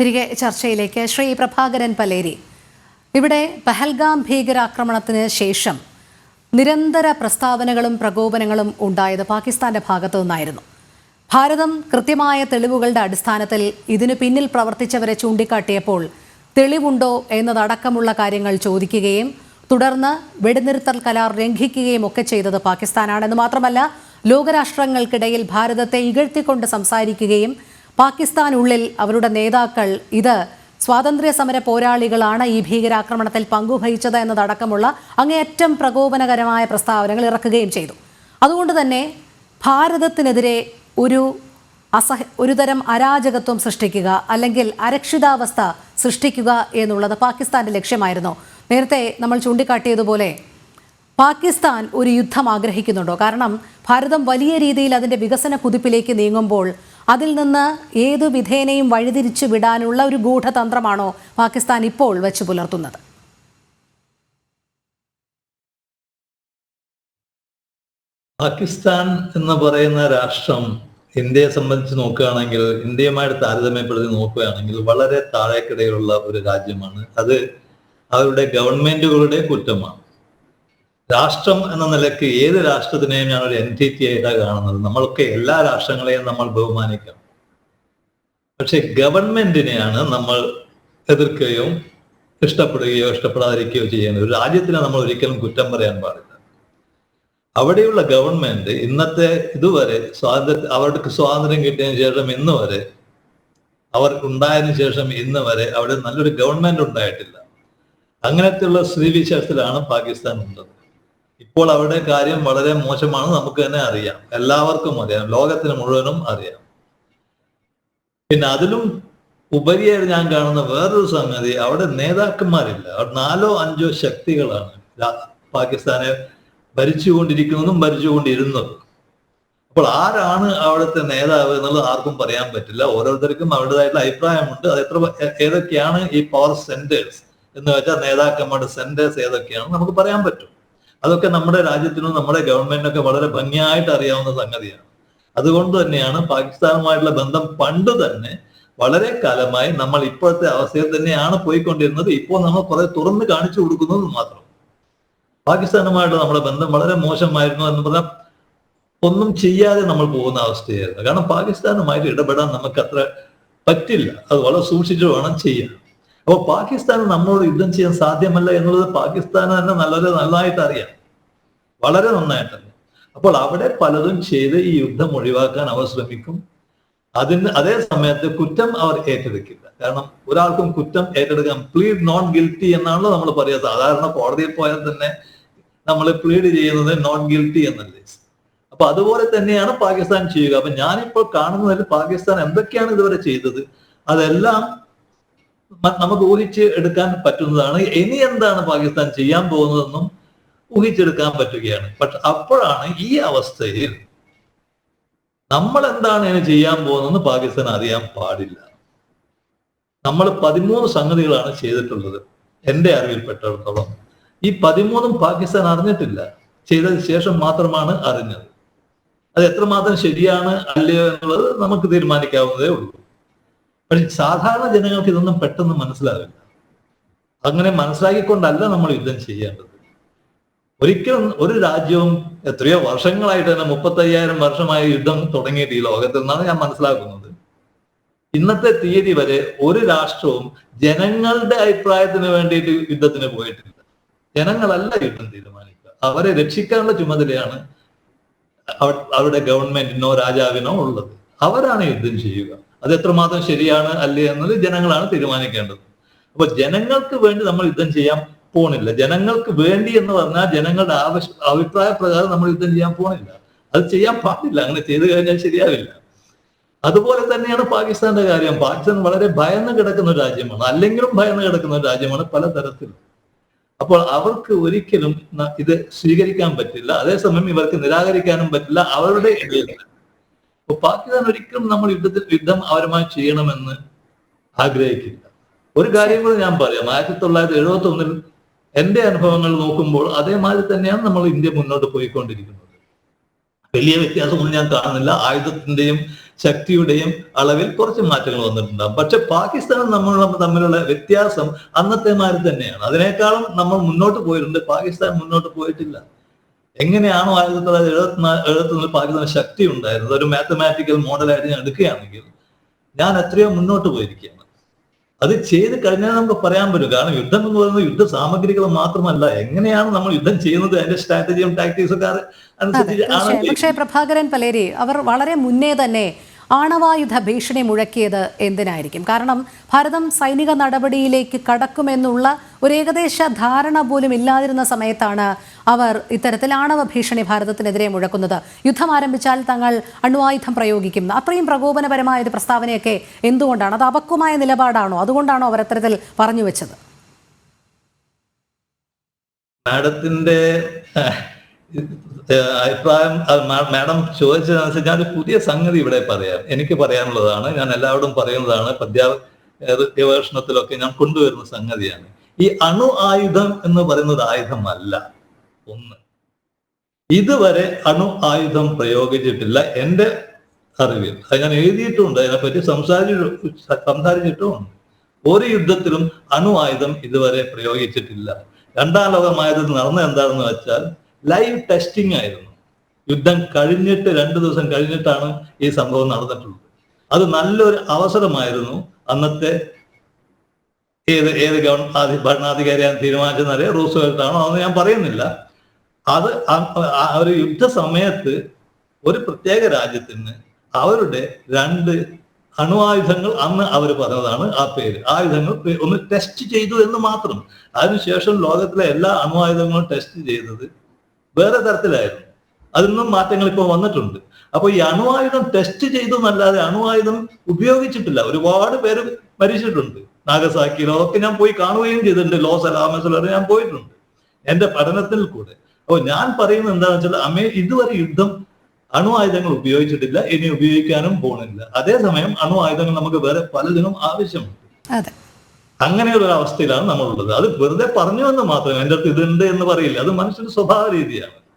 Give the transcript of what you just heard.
തിരികെ ചർച്ചയിലേക്ക് ശ്രീ പ്രഭാകരൻ പലേരി. ഇവിടെ പഹൽഗാം ഭീകരാക്രമണത്തിന് ശേഷം നിരന്തര പ്രസ്താവനകളും പ്രകോപനങ്ങളും ഉണ്ടായത് പാകിസ്ഥാന്റെ ഭാഗത്തു നിന്നായിരുന്നു. ഭാരതം കൃത്യമായ തെളിവുകളുടെ അടിസ്ഥാനത്തിൽ ഇതിനു പിന്നിൽ പ്രവർത്തിച്ചവരെ ചൂണ്ടിക്കാട്ടിയപ്പോൾ തെളിവുണ്ടോ എന്നതടക്കമുള്ള കാര്യങ്ങൾ ചോദിക്കുകയും തുടർന്ന് വെടിനിർത്തൽ കരാർ ലംഘിക്കുകയും ഒക്കെ ചെയ്തത് പാകിസ്ഥാനാണെന്ന് മാത്രമല്ല ലോകരാഷ്ട്രങ്ങൾക്കിടയിൽ ഭാരതത്തെ ഇകഴ്ത്തിക്കൊണ്ട് സംസാരിക്കുകയും പാകിസ്ഥാനുള്ളിൽ അവരുടെ നേതാക്കൾ ഇത് സ്വാതന്ത്ര്യ സമര പോരാളികളാണ് ഈ ഭീകരാക്രമണത്തിൽ പങ്കുവഹിച്ചത് എന്നതടക്കമുള്ള അങ്ങേയറ്റം പ്രകോപനകരമായ പ്രസ്താവനകൾ ഇറക്കുകയും ചെയ്തു. അതുകൊണ്ട് തന്നെ ഭാരതത്തിനെതിരെ ഒരു അസഹ ഒരുതരം അരാജകത്വം സൃഷ്ടിക്കുക അല്ലെങ്കിൽ അരക്ഷിതാവസ്ഥ സൃഷ്ടിക്കുക എന്നുള്ളത് പാകിസ്ഥാന്റെ ലക്ഷ്യമായിരുന്നു. നേരത്തെ നമ്മൾ ചൂണ്ടിക്കാട്ടിയതുപോലെ പാകിസ്ഥാൻ ഒരു യുദ്ധം ആഗ്രഹിക്കുന്നുണ്ടോ? കാരണം ഭാരതം വലിയ രീതിയിൽ അതിന്റെ വികസന കുതിപ്പിലേക്ക് നീങ്ങുമ്പോൾ അതിൽ നിന്ന് ഏതു വിധേനയും വഴിതിരിച്ചു വിടാനുള്ള ഒരു ഗൂഢതന്ത്രമാണോ പാകിസ്ഥാൻ ഇപ്പോൾ വെച്ച് പുലർത്തുന്നത്? പാകിസ്ഥാൻ എന്ന് പറയുന്ന രാഷ്ട്രം ഇന്ത്യയെ സംബന്ധിച്ച് നോക്കുകയാണെങ്കിൽ ഇന്ത്യയുമായിട്ട് താരതമ്യപ്പെടുത്തി നോക്കുകയാണെങ്കിൽ വളരെ താഴേക്കിടയിലുള്ള ഒരു രാജ്യമാണ്. അത് അവരുടെ ഗവൺമെന്റുകളുടെ കുറ്റമാണ്. രാഷ്ട്രം എന്ന നിലയ്ക്ക് ഏത് രാഷ്ട്രത്തിനെയും ഞാൻ ഒരു എന്റിറ്റി ആയിട്ടാണ് കാണുന്നത്. നമ്മൾക്ക് എല്ലാ രാഷ്ട്രങ്ങളെയും നമ്മൾ ബഹുമാനിക്കണം. പക്ഷെ ഗവൺമെന്റിനെയാണ് നമ്മൾ എതിർക്കുകയും ഇഷ്ടപ്പെടുകയോ ഇഷ്ടപ്പെടാതിരിക്കുകയോ ചെയ്യുന്നത് ഒരു രാജ്യത്തിനെ നമ്മൾ ഒരിക്കലും കുറ്റം പറയാൻ പാടില്ല. അവിടെയുള്ള ഗവൺമെന്റ് ഇന്നത്തെ ഇതുവരെ സ്വാതന്ത്ര്യ അവർക്ക് സ്വാതന്ത്ര്യം കിട്ടിയതിനു ശേഷം ഇന്ന് വരെ അവർ ഉണ്ടായതിനു ശേഷം ഇന്ന് വരെ അവിടെ നല്ലൊരു ഗവൺമെന്റ് ഉണ്ടായിട്ടില്ല. അങ്ങനത്തെയുള്ള സ്ഥിതിവിശേഷത്തിലാണ് പാകിസ്ഥാൻ ഉള്ളത്. ഇപ്പോൾ അവരുടെ കാര്യം വളരെ മോശമാണ് നമുക്ക് തന്നെ അറിയാം. എല്ലാവർക്കും അറിയാം. ലോകത്തിന് മുഴുവനും അറിയാം. പിന്നെ അതിലും ഉപരിയായിട്ട് ഞാൻ കാണുന്ന വേറൊരു സംഗതി അവിടെ നേതാക്കന്മാരില്ല. അവിടെ നാലോ അഞ്ചോ ശക്തികളാണ്. പാകിസ്ഥാനെ ഭരിച്ചുകൊണ്ടിരിക്കുന്നതും ഭരിച്ചുകൊണ്ടിരുന്നതും. അപ്പോൾ ആരാണ് അവിടുത്തെ നേതാവ് എന്നുള്ളത് ആർക്കും പറയാൻ പറ്റില്ല. ഓരോരുത്തർക്കും അവരുടേതായിട്ടുള്ള അഭിപ്രായമുണ്ട്. അത് എത്ര ഏതൊക്കെയാണ് ഈ പവർ സെന്റേഴ്സ് എന്ന് വെച്ചാൽ നേതാക്കന്മാരുടെ സെന്റേഴ്സ് ഏതൊക്കെയാണ് നമുക്ക് പറയാൻ പറ്റും. അതൊക്കെ നമ്മുടെ രാജ്യത്തിനും നമ്മുടെ ഗവൺമെന്റിനൊക്കെ വളരെ ഭംഗിയായിട്ട് അറിയാവുന്ന സംഗതിയാണ്. അതുകൊണ്ട് തന്നെയാണ് പാകിസ്ഥാനുമായിട്ടുള്ള ബന്ധം പണ്ട് തന്നെ വളരെ കാലമായി നമ്മൾ ഇപ്പോഴത്തെ അവസ്ഥയിൽ തന്നെയാണ് പോയിക്കൊണ്ടിരുന്നത്. ഇപ്പോൾ നമ്മൾ കുറെ തുറന്ന് കാണിച്ചു കൊടുക്കുന്നത് മാത്രം. പാകിസ്ഥാനുമായിട്ട് നമ്മുടെ ബന്ധം വളരെ മോശമായിരുന്നു എന്ന് പറഞ്ഞാൽ ഒന്നും ചെയ്യാതെ നമ്മൾ പോകുന്ന അവസ്ഥയായിരുന്നു. കാരണം പാകിസ്ഥാനുമായിട്ട് ഇടപെടാൻ നമുക്ക് അത്ര പറ്റില്ല. അത് വളരെ സൂക്ഷിച്ചു വേണം ചെയ്യാൻ. അപ്പോൾ പാകിസ്ഥാൻ നമ്മളോട് യുദ്ധം ചെയ്യാൻ സാധ്യമല്ല എന്നുള്ളത് പാകിസ്ഥാന് തന്നെ നല്ലൊരു നന്നായിട്ട് അറിയാം. വളരെ നന്നായിട്ടറിയാം. അപ്പോൾ അവിടെ പലതും ചെയ്ത് ഈ യുദ്ധം ഒഴിവാക്കാൻ അവർ ശ്രമിക്കും. അതിന് അതേ സമയത്ത് കുറ്റം അവർ ഏറ്റെടുക്കില്ല. കാരണം ഒരാൾക്കും കുറ്റം ഏറ്റെടുക്കാൻ പ്ലീഡ് നോൺ ഗിൽറ്റി എന്നാണല്ലോ നമ്മൾ പറയുക. സാധാരണ കോടതിയിൽ പോയാൽ തന്നെ നമ്മൾ പ്ലീഡ് ചെയ്യുന്നത് നോൺ ഗിൽറ്റി എന്നല്ലേ. അപ്പൊ അതുപോലെ തന്നെയാണ് പാകിസ്ഥാൻ ചെയ്യുക. അപ്പൊ ഞാനിപ്പോൾ കാണുന്നതിൽ പാകിസ്ഥാൻ എന്തൊക്കെയാണ് ഇതുവരെ ചെയ്തത്? അതെല്ലാം നമുക്ക് ഊഹിച്ച് എടുക്കാൻ പറ്റുന്നതാണ്. ഇനി എന്താണ് പാകിസ്ഥാൻ ചെയ്യാൻ പോകുന്നതെന്നും ഊഹിച്ചെടുക്കാൻ പറ്റുകയാണ്. പക്ഷെ അപ്പോഴാണ് ഈ അവസ്ഥയിൽ നമ്മൾ എന്താണ് ഇനി ചെയ്യാൻ പോകുന്നതെന്ന് പാകിസ്ഥാൻ അറിയാൻ പാടില്ല. നമ്മൾ പതിമൂന്ന് സംഗതികളാണ് ചെയ്തിട്ടുള്ളത് എന്റെ അറിവിൽപ്പെട്ടിടത്തോളം. ഈ പതിമൂന്നും പാകിസ്ഥാൻ അറിഞ്ഞിട്ടില്ല. ചെയ്തതിന് ശേഷം മാത്രമാണ് അറിഞ്ഞത്. അത് എത്രമാത്രം ശരിയാണ് അല്ലയോ എന്നുള്ളത് നമുക്ക് തീരുമാനിക്കാവുന്നതേ ഉള്ളൂ. പക്ഷെ സാധാരണ ജനങ്ങൾക്ക് ഇതൊന്നും പെട്ടെന്ന് മനസ്സിലാവില്ല. അങ്ങനെ മനസ്സിലാക്കിക്കൊണ്ടല്ല നമ്മൾ യുദ്ധം ചെയ്യേണ്ടത്. ഒരിക്കലും ഒരു രാജ്യവും എത്രയോ വർഷങ്ങളായിട്ട് തന്നെ മുപ്പത്തയ്യായിരം വർഷമായി യുദ്ധം തുടങ്ങിയിട്ട് ഈ ലോകത്തിൽ നിന്നാണ് ഞാൻ മനസ്സിലാക്കുന്നത്. ഇന്നത്തെ തീയതി വരെ ഒരു രാഷ്ട്രവും ജനങ്ങളുടെ അഭിപ്രായത്തിന് വേണ്ടിയിട്ട് യുദ്ധത്തിന് പോയിട്ടില്ല. ജനങ്ങളല്ല യുദ്ധം തീരുമാനിക്കുക. അവരെ രക്ഷിക്കാനുള്ള ചുമതലയാണ് അവ- അവരുടെ ഗവൺമെന്റിനോ രാജാവിനോ ഉള്ളത്. അവരാണ് യുദ്ധം ചെയ്യുക. അത് എത്രമാത്രം ശരിയാണ് അല്ലേ എന്നത് ജനങ്ങളാണ് തീരുമാനിക്കേണ്ടത്. അപ്പൊ ജനങ്ങൾക്ക് വേണ്ടി നമ്മൾ യുദ്ധം ചെയ്യാൻ പോണില്ല. ജനങ്ങൾക്ക് വേണ്ടി എന്ന് പറഞ്ഞാൽ ജനങ്ങളുടെ ആവശ്യ അഭിപ്രായ പ്രകാരം നമ്മൾ യുദ്ധം ചെയ്യാൻ പോണില്ല. അത് ചെയ്യാൻ പാടില്ല. അങ്ങനെ ചെയ്തു കഴിഞ്ഞാൽ ശരിയാവില്ല. അതുപോലെ തന്നെയാണ് പാകിസ്ഥാന്റെ കാര്യം. പാകിസ്ഥാൻ വളരെ ഭയന്ന് കിടക്കുന്ന ഒരു രാജ്യമാണ്. അല്ലെങ്കിലും ഭയന്ന് കിടക്കുന്ന ഒരു രാജ്യമാണ് പലതരത്തിലും. അപ്പോൾ അവർക്ക് ഒരിക്കലും ഇത് സ്വീകരിക്കാൻ പറ്റില്ല. അതേസമയം ഇവർക്ക് നിരാകരിക്കാനും പറ്റില്ല. അവരുടെ ഇടയിൽ പാകിസ്ഥാൻ ഒരിക്കലും നമ്മൾ യുദ്ധത്തിൽ യുദ്ധം അവരുമായി ചെയ്യണമെന്ന് ആഗ്രഹിക്കില്ല. ഒരു കാര്യം കൂടി ഞാൻ പറയാം. ആയിരത്തി തൊള്ളായിരത്തി എഴുപത്തി ഒന്നിൽ എന്റെ അനുഭവങ്ങൾ നോക്കുമ്പോൾ അതേമാതിരി തന്നെയാണ് നമ്മൾ ഇന്ത്യ മുന്നോട്ട് പോയിക്കൊണ്ടിരിക്കുന്നത്. വലിയ വ്യത്യാസമൊന്നും ഞാൻ കാണുന്നില്ല. ആയുധത്തിന്റെയും ശക്തിയുടെയും അളവിൽ കുറച്ച് മാറ്റങ്ങൾ വന്നിട്ടുണ്ടാകും. പക്ഷെ പാകിസ്ഥാനും നമ്മളും തമ്മിലുള്ള വ്യത്യാസം അന്നത്തെ മാതിരി തന്നെയാണ്. അതിനേക്കാളും നമ്മൾ മുന്നോട്ട് പോയിട്ടുണ്ട്. പാകിസ്ഥാൻ മുന്നോട്ട് പോയിട്ടില്ല. എങ്ങനെയാണോ ആയിരത്തി തൊള്ളായിരത്തി എഴുപത്തിനാല് എഴുപത്തിനാല് പാകിസ്ഥാന് ശക്തി ഉണ്ടായിരുന്നത് ഒരു മാത്തമാറ്റിക്കൽ മോഡലായിട്ട് ഞാൻ എടുക്കുകയാണെങ്കിൽ ഞാൻ എത്രയോ മുന്നോട്ട് പോയിരിക്കുകയാണ്. അത് ചെയ്ത് കഴിഞ്ഞാൽ നമുക്ക് പറയാൻ പറ്റും. കാരണം യുദ്ധം എന്ന് പറയുന്നത് യുദ്ധ സാമഗ്രികൾ മാത്രമല്ല. എങ്ങനെയാണ് നമ്മൾ യുദ്ധം ചെയ്യുന്നത്? അതിന്റെ സ്ട്രാറ്റജിയും ടാക്ടിക്സും ഒക്കെ അനുസരിച്ച് പക്ഷേ പ്രഭാകരൻ പലേരി അവർ വളരെ മുന്നേ തന്നെ ആണവായുധ ഭീഷണി മുഴക്കിയത് എന്തിനായിരിക്കും? കാരണം ഭാരതം സൈനിക നടപടിയിലേക്ക് കടക്കുമെന്നുള്ള ഒരു ഏകദേശ ധാരണ പോലും ഇല്ലാതിരുന്ന സമയത്താണ് അവർ ഇത്തരത്തിൽ ആണവ ഭീഷണി ഭാരതത്തിനെതിരെ മുഴക്കുന്നത്. യുദ്ധം ആരംഭിച്ചാൽ തങ്ങൾ അണ്വായുധം പ്രയോഗിക്കും. അത്രയും പ്രകോപനപരമായ ഒരു പ്രസ്താവനയൊക്കെ എന്തുകൊണ്ടാണ്? അത് അപക്വമായ നിലപാടാണോ? അതുകൊണ്ടാണോ അവർ അത്തരത്തിൽ പറഞ്ഞു വെച്ചത്? മാഡത്തിന്റെ അഭിപ്രായം മാഡം ചോദിച്ചതനുസരിച്ച് ഞാൻ പുതിയ സംഗതി ഇവിടെ പറയാം. എനിക്ക് പറയാനുള്ളതാണ് ഞാൻ എല്ലാവരോടും പറയുന്നതാണ് പദ്യാവേഷണത്തിലൊക്കെ ഞാൻ കൊണ്ടുവരുന്ന സംഗതിയാണ്. ഈ അണു ആയുധം എന്ന് പറയുന്നത് ആയുധമല്ല. ഒന്ന്. ഇതുവരെ അണു ആയുധം പ്രയോഗിച്ചിട്ടില്ല എന്റെ അറിവിൽ. അത് ഞാൻ എഴുതിയിട്ടുണ്ട് അതിനെപ്പറ്റി സംസാരിച്ചു സംസാരിച്ചിട്ടുമുണ്ട് ഒരു യുദ്ധത്തിലും അണു ആയുധം ഇതുവരെ പ്രയോഗിച്ചിട്ടില്ല. രണ്ടാം ലോകമായത് നടന്നത് എന്താണെന്ന് വെച്ചാൽ ലൈവ് ടെസ്റ്റിംഗ് ആയിരുന്നു. യുദ്ധം കഴിഞ്ഞിട്ട് രണ്ടു ദിവസം കഴിഞ്ഞിട്ടാണ് ഈ സംഭവം നടന്നിട്ടുള്ളത്. അത് നല്ലൊരു അവസരമായിരുന്നു. അന്നത്തെ ഏത് ഏത് ഗവൺ ഭരണാധികാരിയാൻ തീരുമാനിച്ചെന്നറിയാം റൂസ്വെൽറ്റ് ആണോ അതൊന്നും ഞാൻ പറയുന്നില്ല. അത് ഒരു യുദ്ധ സമയത്ത് ഒരു പ്രത്യേക രാജ്യത്തിന് അവരുടെ രണ്ട് അണുവായുധങ്ങൾ അന്ന് അവർ പറഞ്ഞതാണ് ആ പേര്. ആയുധങ്ങൾ ഒന്ന് ടെസ്റ്റ് ചെയ്തു എന്ന് മാത്രം. അതിനുശേഷം ലോകത്തിലെ എല്ലാ അണുവായുധങ്ങളും ടെസ്റ്റ് ചെയ്തത് വേറെ തരത്തിലായിരുന്നു. അതിന്നും മാറ്റങ്ങൾ ഇപ്പോൾ വന്നിട്ടുണ്ട്. അപ്പൊ ഈ അണുവായുധം ടെസ്റ്റ് ചെയ്തു എന്നല്ലാതെ അണുവായുധം ഉപയോഗിച്ചിട്ടില്ല. ഒരുപാട് പേര് മരിച്ചിട്ടുണ്ട്. നാഗസാക്കിയിലോ ഒക്കെ ഞാൻ പോയി കാണുകയും ചെയ്തിട്ടുണ്ട്. ലോസ് അലാമസിലോ ഞാൻ പോയിട്ടുണ്ട്. എന്റെ പഠനത്തിൽ കൂടെ. അപ്പോൾ ഞാൻ പറയുന്നത് എന്താണെന്ന് വെച്ചാൽ അമേ ഇതുവരെ യുദ്ധം അണുവായുധങ്ങൾ ഉപയോഗിച്ചിട്ടില്ല. ഇനി ഉപയോഗിക്കാനും പോണില്ല അതേസമയം അണുവായുധങ്ങൾ നമുക്ക് വേറെ പലതിനും ആവശ്യമുണ്ട്. അതെ. അങ്ങനെയുള്ള ഒരു അവസ്ഥയിലാണ് നമ്മളുള്ളത്. അത് വെറുതെ പറഞ്ഞു എന്ന് മാത്രം എന്റെ അടുത്ത് ഇതുണ്ട് എന്ന് പറയില്ല. അത് മനുഷ്യന്റെ സ്വഭാവ രീതിയാണ്.